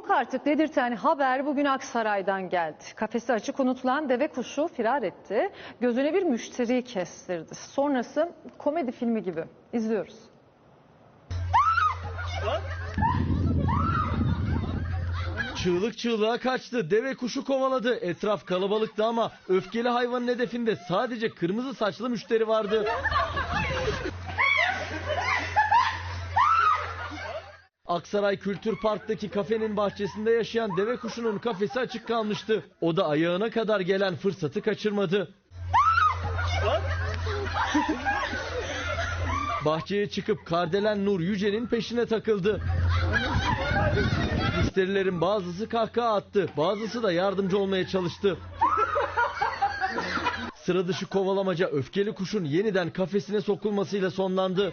Yok artık dedirten haber bugün Aksaray'dan geldi. Kafesi açık unutulan deve kuşu firar etti. Gözüne bir müşteri kestirdi. Sonrası komedi filmi gibi. İzliyoruz. Çığlık çığlığa kaçtı. Deve kuşu kovaladı. Etraf kalabalıktı ama öfkeli hayvanın hedefinde sadece kırmızı saçlı müşteri vardı. Aksaray Kültür Park'taki kafenin bahçesinde yaşayan deve kuşunun kafesi açık kalmıştı. O da ayağına kadar gelen fırsatı kaçırmadı. Bahçeye çıkıp Kardelen Nur Yüce'nin peşine takıldı. Müşterilerin bazısı kahkaha attı, bazısı da yardımcı olmaya çalıştı. Sıra dışı kovalamaca öfkeli kuşun yeniden kafesine sokulmasıyla sonlandı.